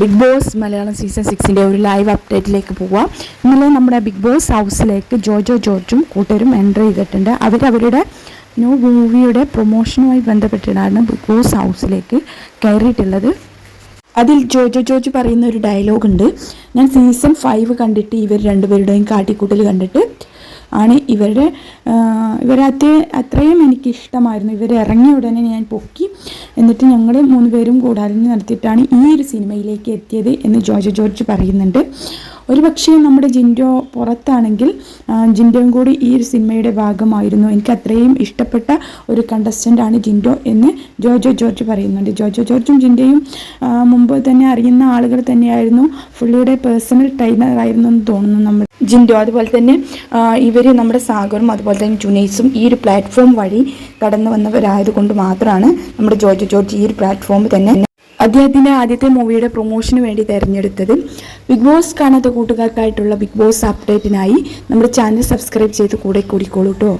Big boss Malayalam season സിക്സിന്റെ ഒരു live അപ്ഡേറ്റിലേക്ക് പോവാം. ഇന്നലെ നമ്മുടെ ബിഗ് ബോസ് ഹൗസിലേക്ക് ജോജോ ജോർജും കൂട്ടരും എന്റർ ചെയ്തിട്ടുണ്ട്. അവരവരുടെ ന്യൂ മൂവിയുടെ പ്രൊമോഷനുമായി ബന്ധപ്പെട്ടിട്ടാണ് ബിഗ് ബോസ് ഹൗസിലേക്ക് കയറിയിട്ടുള്ളത്. അതിൽ ജോജോ ജോർജ് പറയുന്ന ഒരു ഡയലോഗുണ്ട് ഞാൻ സീസൺ ഫൈവ് കണ്ടിട്ട് ഇവർ രണ്ടുപേരുടെയും കാട്ടിക്കൂട്ടൽ കണ്ടിട്ട് ആണ് ഇവരുടെ ഇവരത്തെ അത്ര അത്രയും എനിക്കിഷ്ടമായിരുന്നു. ഇവർ ഇറങ്ങിയ ഉടനെ ഞാൻ പൊക്കി എന്നിട്ട് ഞങ്ങൾ മൂന്ന് പേരും കൂടാലിന് നടത്തിയിട്ടാണ് ഈ ഒരു സിനിമയിലേക്ക് എത്തിയത് എന്ന് ജോർജ് ജോർജ് പറയുന്നുണ്ട്. ഒരു പക്ഷേ നമ്മുടെ ജിൻഡോ പുറത്താണെങ്കിൽ ജിൻഡോയും കൂടി ഈ ഒരു സിനിമയുടെ ഭാഗമായിരുന്നു. എനിക്ക് അത്രയും ഇഷ്ടപ്പെട്ട ഒരു കണ്ടസ്റ്റന്റ് ആണ് ജിൻഡോ എന്ന് ജോജോ ജോർജ് പറയുന്നുണ്ട്. ജോജോ ജോർജും ജിൻഡോയും മുമ്പ് തന്നെ അറിയുന്ന ആളുകൾ തന്നെയായിരുന്നു. പുള്ളിയുടെ പേഴ്സണൽ ട്രെയിനർ ആയിരുന്നു എന്ന് തോന്നുന്നു നമ്മൾ. ജിൻഡോ അതുപോലെ തന്നെ ഇവർ നമ്മുടെ സാഗറും അതുപോലെ തന്നെ ജുനൈസും ഈ ഒരു പ്ലാറ്റ്ഫോം വഴി കടന്നു വന്നവരായതുകൊണ്ട് മാത്രമാണ് നമ്മുടെ ജോജോ ജോർജ് ഈ ഒരു പ്ലാറ്റ്ഫോം തന്നെ അദ്ദേഹത്തിന്റെ ആദ്യത്തെ മൂവിയുടെ പ്രൊമോഷന് വേണ്ടി തിരഞ്ഞെടുത്തത് ബിഗ് ബോസ് കാണാത്ത കൂട്ടുകാർക്കായിട്ടുള്ള ബിഗ് ബോസ് അപ്ഡേറ്റിനായി നമ്മുടെ ചാനൽ സബ്സ്ക്രൈബ് ചെയ്ത് കൂടെ കൂടിക്കോളൂ കേട്ടോ